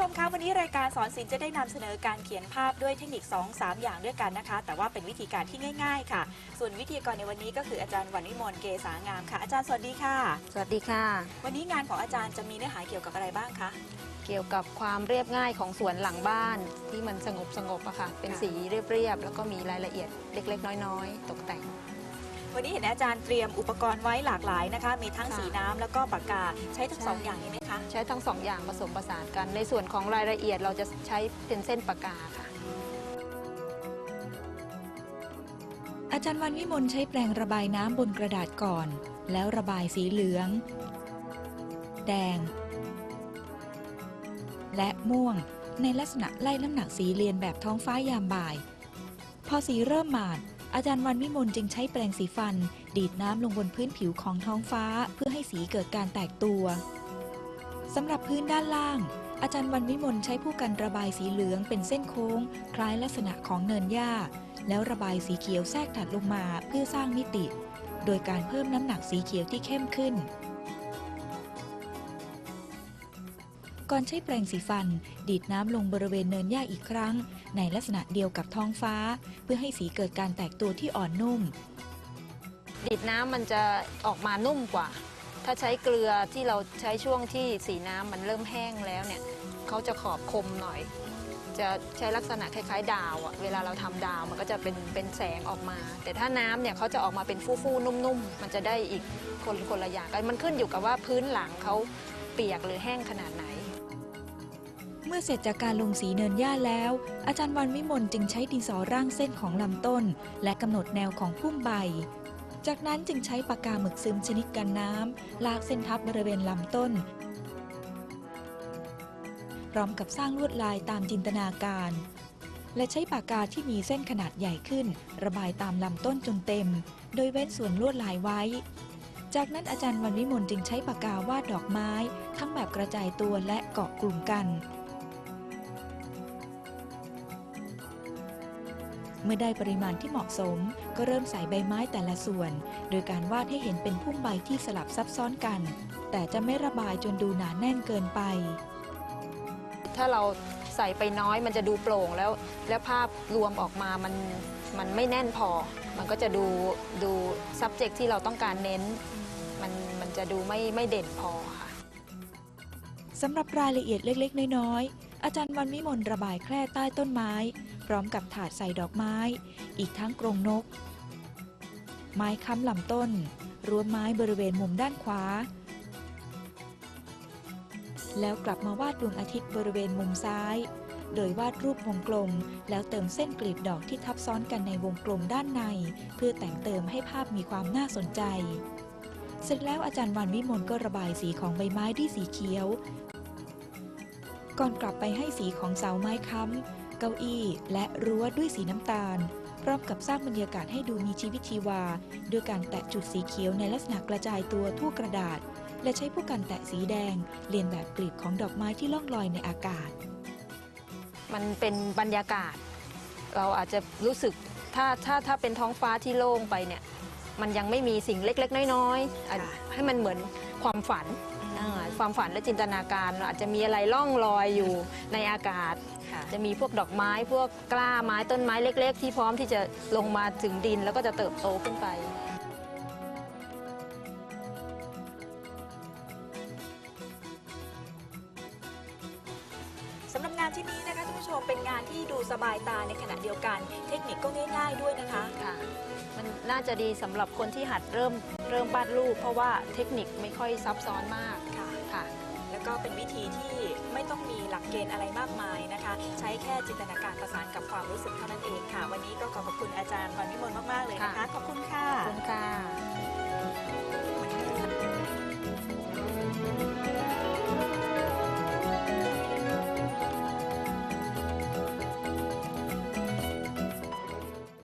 วันนี้รายการสอนศิลป์จะได้นำเสนอการเขียนภาพด้วยเทคนิค 2-3 อย่างด้วยกันนะคะ แต่ว่าเป็นวิธีการที่ง่าย ๆ ค่ะ ส่วนวิทยากรในวันนี้ก็คืออาจารย์วันวิมลเกษางามค่ะ อาจารย์สวัสดีค่ะ สวัสดีค่ะ วันนี้งานของอาจารย์จะมีเนื้อหาเกี่ยวกับอะไรบ้างคะเกี่ยวกับความเรียบง่ายของสวนหลังบ้านที่มันสงบสงบๆอะค่ะ เป็นค่ะสีเรียบๆแล้วก็มีรายละเอียดเล็ก ๆ น้อย ๆ ตกแต่ง วันนี้เห็นอาจารย์เตรียมอุปกรณ์ไว้หลากหลายนะคะ มีทั้งค่ะสีน้ำแล้วก็ปากกาใช้ทั้งใช่สองอย่างนี้ไหมคะ ใช้ทั้งสองอย่างผสมผสานกัน ในส่วนของรายละเอียดเราจะใช้เป็นเส้นปากกาค่ะ อาจารย์วันวิมลใช้แปรงระบายน้ำบนกระดาษก่อน แล้วระบายสีเหลือง แดง และม่วงในลักษณะไล่น้ำหนักสีเรียนแบบท้องฟ้ายามบ่าย พอสีเริ่มหมาด อาจารย์วันวิมลจึงใช้แปรงสีฟัน ดีดน้ำลงบนพื้นผิวของท้องฟ้าเพื่อให้สีเกิดการแตกตัวสำหรับพื้นด้านล่าง อาจารย์วันวิมลใช้ผู้กันระบายสีเหลืองเป็นเส้นโค้ง คล้ายลักษณะของเนินหญ้า แล้วระบายสีเขียวแทรกถัดลงมาเพื่อสร้างมิติ โดยการเพิ่มน้ำหนักสีเขียวที่เข้มขึ้น ก่อนใช้แปรงสีฟัน ดีดน้ำลงบริเวณเนินหญ้าอีกครั้ง ในลักษณะเดียวกับท้องฟ้า เพื่อให้สีเกิดการแตกตัวที่อ่อนนุ่มดิดน้ำมันจะออกมานุ่มกว่า ถ้าใช้เกลือที่เราใช้ช่วงที่สีน้ำมันเริ่มแห้งแล้วเนี่ยเขาจะขอบคมหน่อย จะใช้ลักษณะคล้ายๆ ดาวอะเวลาเราทำดาวมันก็จะเป็นเป็นแสงออกมา แต่ถ้าน้ำเนี่ยเขาจะออกมาเป็นฟู่ๆนุ่มๆ มันจะได้อีกคนคนละอย่างกันมันขึ้นอยู่กับว่าพื้นหลังเขาเปียกหรือแห้งขนาดไหน มื่อเสร็จจากการลงสีเนินหญ้าแล้ว อาจารย์วันวิมลจึงใช้ดินสอร่างเส้นของลำต้น และกำหนดแนวของพุ่มใบ จากนั้นจึงใช้ปากกาหมึกซึมชนิดกันน้ำลากเส้นทับบริเวณลำต้น พร้อมกับสร้างลวดลายตามจินตนาการ และใช้ปากกาที่มีเส้นขนาดใหญ่ขึ้น ระบายตามลำต้นจนเต็ม โดยเว้นส่วนลวดลายไว้จากนั้นอาจารย์วันวิมลจึงใช้ปากกาวาดดอกไม้ ทั้งแบบกระจายตัวและเกาะกลุ่มกัน เมื่อได้ปริมาณที่เหมาะสม ก็เริ่มใส่ใบไม้แต่ละส่วน โดยการวาดให้เห็นเป็นพุ่มใบที่สลับซับซ้อนกัน แต่จะไม่ระบายจนดูหนาแน่นเกินไป ถ้าเราใส่ไปน้อยมันจะดูโปร่งแล้ว แล้วภาพรวมออกมามันมันไม่แน่นพอ มันก็จะดูดู subject ที่เราต้องการเน้น มันมันจะดูไม่ไม่เด่นพอค่ะสำหรับรายละเอียดเล็ก ๆ น้อยๆอาจารย์วันวิมลระบายแคร่ใต้ต้นไม้พ ร้อมกับถาดใส่ดอกไม้ อีกทั้งกรงนก ไม้ค้ำลำต้นรั้วไม้บริเวณมุมด้านขวา แล้วกลับมาวาดดวงอาทิตย์บริเวณมุมซ้าย โดยวาดรูปวงกลม แล้วเติมเส้นกลีบดอกที่ทับซ้อนกันในวงกลมด้านใน เพื่อแต่งเติมให้ภาพมีความน่าสนใจ เสร็จแล้วอาจารย์วันวิมลก็ระบายสีของใบไม้ด้วยสีเขียว ก่อนกลับไปให้สีของเสาไม้ค้ำ เก้าอี้ และรั้วด้วยสีน้ำตาล พร้อมกับสร้างบรรยากาศให้ดูมีชีวิตชีวา ด้วยการแตะจุดสีเขียวในลักษณะกระจายตัวทั่วกระดาษ และใช้ผู้กันแตะสีแดง เรียนแบบกลีบของดอกไม้ที่ล่องลอยในอากาศ มันเป็นบรรยากาศ เราอาจจะรู้สึกถ้าถ้าถ้าเป็นท้องฟ้าที่โล่งไปเนี่ย มันยังไม่มีสิ่งเล็กๆ น้อยๆอาจค่ะให้มันเหมือนความฝันอ่า ความฝันและจินตนาการเราอาจจะมีอะไรล่องลอยอยู่ในอากาศ ค่ะจะมีพวกดอกไม้พวกกล้าไม้ต้นไม้เล็ก ๆ ที่พร้อมที่จะลงมาถึงดินแล้วก็จะเติบโตขึ้นไป สำหรับงานชิ้นนี้นะคะท่านผู้ชมเป็นงานที่ดูสบายตาในขณะเดียวกัน เทคนิคก็ง่ายๆด้วยนะคะ ค่ะมันน่าจะดีสำหรับคนที่หัดเริ่มเริ่มวาดรูป เพราะว่าเทคนิคไม่ค่อยซับซ้อนมาก ค่ะ ค่ะ แล้วก็เป็นวิธีที่ไม่ต้องมีหลักเกณฑ์อะไรมากมายนะคะ ใช้แค่จินตนาการประสานกับความ